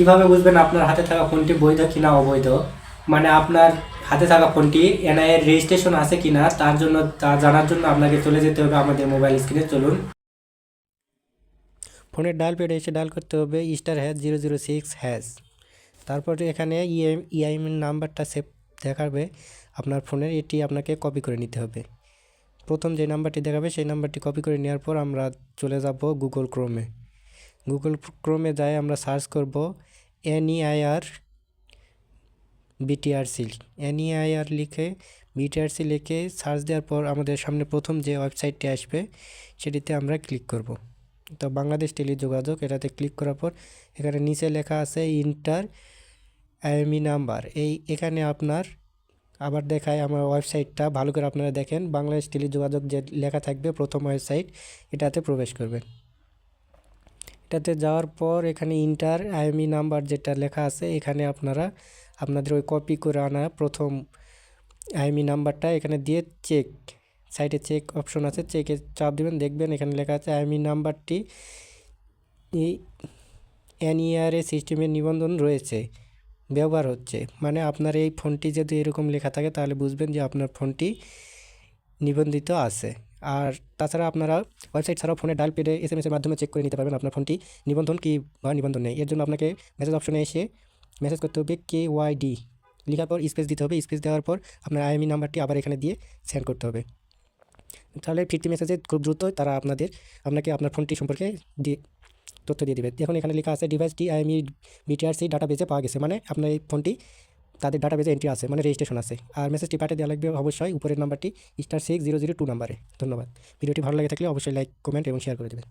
কীভাবে বুঝবেন আপনার হাতে থাকা ফোনটি বৈধ কিনা অবৈধ? মানে আপনার হাতে থাকা ফোনটি এনআই এর রেজিস্ট্রেশন আছে কিনা, তার জন্য, তা জানার জন্য আপনাকে চলে যেতে হবে আমাদের মোবাইল স্ক্রিনে। চলুন। ফোনের ডায়াল পেডে এসে ডায়াল করতে হবে star hash zero zero six hash. তারপরে এখানে ইএম ইআইএম নাম্বারটা সেভ দেখাবে। আপনার ফোনের এটি আপনাকে কপি করে নিতে হবে। প্রথম যে নাম্বারটি দেখাবে সেই নাম্বারটি কপি করে নেওয়ার পর আমরা চলে যাব গুগল ক্রোমে। গুগল ক্রোমে যাই আমরা সার্চ করব এনইআইআর বিটিআরসি এনইআইআর লিখে বিটিআরসি লিখে সার্চ দেওয়ার পর আমাদের সামনে প্রথম যে ওয়েবসাইটটি আসবে, সেটিতে আমরা ক্লিক করব। তো বাংলাদেশ টেলি যোগাযোগ এটাতে ক্লিক করার পর এখানে নিচে লেখা আছে ইন্টার আইএমই নাম্বার এই এখানে আপনার আবার দেখায় আমার ওয়েবসাইটটা ভালো করে আপনারা দেখেন। বাংলাদেশ টেলি যোগাযোগ যে লেখা থাকবে প্রথম ওয়েবসাইট এটাতে প্রবেশ করবেন এটাতে যাওয়ার পর এখানে ইন্টার আইএমই নাম্বার যেটা লেখা আছে, এখানে আপনারা আপনাদের ওই কপি করে আনা প্রথম আইএমই নাম্বারটা এখানে দিয়ে চেক সাইডে চেক অপশন আছে চেকে চাপ দেবেন, দেখবেন এখানে লেখা আছে আইএমই নাম্বারটি এই এনইআরএ সিস্টেমের নিবন্ধন রয়েছে, ব্যবহার হচ্ছে। মানে আপনার এই ফোনটি যদি এরকম লেখা থাকে, তাহলে বুঝবেন যে আপনার ফোনটি নিবন্ধিত আছে। আর তাছাড়া আপনারা ওয়েবসাইট ছাড়াও ফোনে ডায়াল পেডে এস এর মাধ্যমে চেক করে নিতে পারবেন আপনার ফোনটি নিবন্ধন কি বা নিবন্ধন নেই। এর জন্য আপনাকে মেসেজ অপশনে এসে মেসেজ করতে হবে কে ওয়াই ডি লেখার পর স্পেস দিতে হবে। স্পেস দেওয়ার পর আপনার আইএমই নাম্বারটি আবার এখানে দিয়ে সেন্ড করতে হবে। তাহলে ফিফটি মেসেজে খুব দ্রুত তারা আপনাদের, আপনাকে আপনার ফোনটি সম্পর্কে দিয়ে, তথ্য দিয়ে দেবে। এখন এখানে লেখা আছে ডিভাইসটি আইএমই বিটিআরসি ডাটাবেজে পাওয়া গেছে। মানে আপনার এই ফোনটি তাদের ডাটাবেজে এন্ট্রি আছে মানে রেজিস্ট্রেশন আছে। আর মেসেজটি পাঠিয়ে দেওয়া লাগবে অবশ্যই, উপরের নাম্বারটি star six zero zero two নাম্বারে ধন্যবাদ। ভিডিওটি ভালো লাগে থাকলে অবশ্যই লাইক কমেন্ট এবং শেয়ার করে দেবেন।